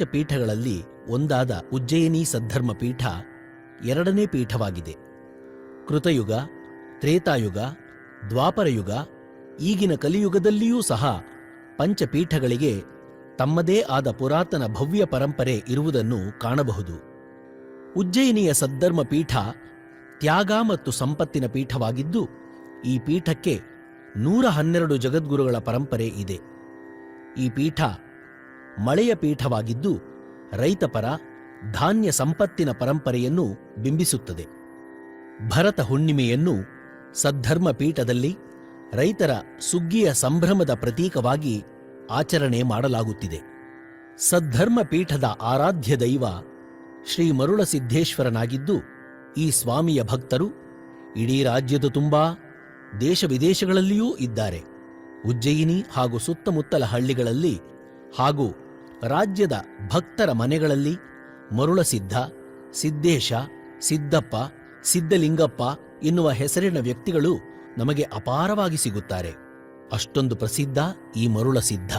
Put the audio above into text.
ಪಂಚಪೀಠಗಳಲ್ಲಿ ಒಂದಾದ ಉಜ್ಜಯಿನಿ ಸದ್ಧರ್ಮ ಪೀಠ ಎರಡನೇ ಪೀಠವಾಗಿದೆ. ಕೃತಯುಗ, ತ್ರೇತಾಯುಗ, ದ್ವಾಪರಯುಗ, ಈಗಿನ ಕಲಿಯುಗದಲ್ಲಿಯೂ ಸಹ ಪಂಚಪೀಠಗಳಿಗೆ ತಮ್ಮದೇ ಆದ ಪುರಾತನ ಭವ್ಯ ಪರಂಪರೆ ಇರುವುದನ್ನು ಕಾಣಬಹುದು. ಉಜ್ಜಯಿನಿಯ ಸದ್ಧರ್ಮ ಪೀಠ ತ್ಯಾಗ ಮತ್ತು ಸಂಪತ್ತಿನ ಪೀಠವಾಗಿದ್ದು, ಈ ಪೀಠಕ್ಕೆ ನೂರ ಹನ್ನೆರಡು ಜಗದ್ಗುರುಗಳ ಪರಂಪರೆ ಇದೆ. ಈ ಪೀಠ ಮಳೆಯ ಪೀಠವಾಗಿದ್ದು ರೈತಪರ ಧಾನ್ಯ ಸಂಪತ್ತಿನ ಪರಂಪರೆಯನ್ನು ಬಿಂಬಿಸುತ್ತದೆ. ಭರತ ಹುಣ್ಣಿಮೆಯನ್ನು ಸದ್ಧರ್ಮ ಪೀಠದಲ್ಲಿ ರೈತರ ಸುಗ್ಗಿಯ ಸಂಭ್ರಮದ ಪ್ರತೀಕವಾಗಿ ಆಚರಣೆ ಮಾಡಲಾಗುತ್ತಿದೆ. ಸದ್ಧರ್ಮ ಪೀಠದ ಆರಾಧ್ಯ ದೈವ ಶ್ರೀ ಮರುಳಸಿದ್ದೇಶ್ವರನಾಗಿದ್ದು ಈ ಸ್ವಾಮಿಯ ಭಕ್ತರು ಇಡೀ ರಾಜ್ಯದ ತುಂಬಾ ದೇಶ ವಿದೇಶಗಳಲ್ಲಿಯೂ ಇದ್ದಾರೆ. ಉಜ್ಜಯಿನಿ ಹಾಗೂ ಸುತ್ತಮುತ್ತಲ ಹಳ್ಳಿಗಳಲ್ಲಿ ಹಾಗೂ ರಾಜ್ಯದ ಭಕ್ತರ ಮನೆಗಳಲ್ಲಿ ಮರುಳಸಿದ್ಧ, ಸಿದ್ದೇಶ, ಸಿದ್ದಪ್ಪ ಸಿದ್ದಲಿಂಗಪ್ಪ ಎನ್ನುವ ಹೆಸರಿನ ವ್ಯಕ್ತಿಗಳು ನಮಗೆ ಅಪಾರವಾಗಿ ಸಿಗುತ್ತಾರೆ. ಅಷ್ಟೊಂದು ಪ್ರಸಿದ್ಧ ಈ ಮರುಳಸಿದ್ಧ.